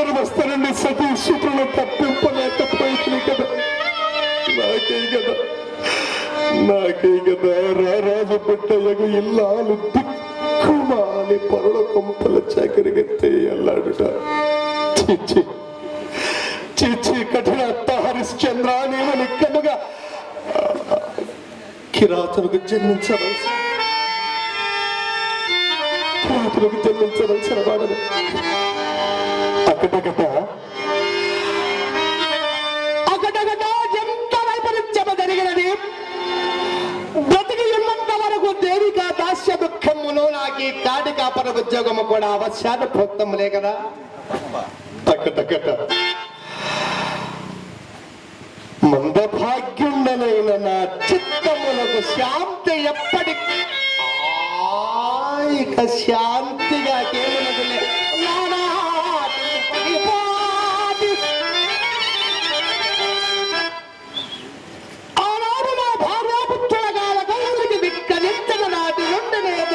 గర్భస్థనుండి సతీ సూత్రులు తప్పింపలేకపోయింది కదా నాకే కదా నాకే కదా రారాజు బిడ్డలకు ఇల్లాలు దిక్కుమాలి పరుల కొంపల చాకరిగెత్తే అల్లాడుట. చిచ్చి చిచ్చి కఠిన హరిశ్చంద్ర నీవని కనుగా కిరాతులకు జన్మించవలసి కిరాతులకు జన్మించవలసిన వాడను అక్కడకట అకటకట ఎంత వైపరీత్యము జరిగినది? బ్రతికి ఉన్నంత వరకు దేవిక దాస్య దుఃఖమును నాకు ఈ కాటి కాపర ఉద్యోగము కూడా అవశ్యాన్ని పొత్తములే కదా? అక్కడకట మందభాగ్యుండనైన నా చిత్తములకు శాంతి ఎప్పటి శాంతిగా కేవలదులే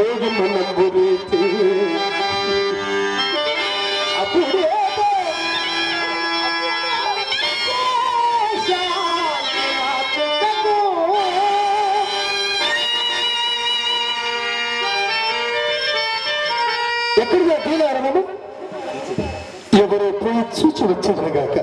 యోగి మనం గురించి అప్పుడేదో ఎక్కడిగా దీనారమను ఎవరో పోయి చూచి వచ్చేదనగాక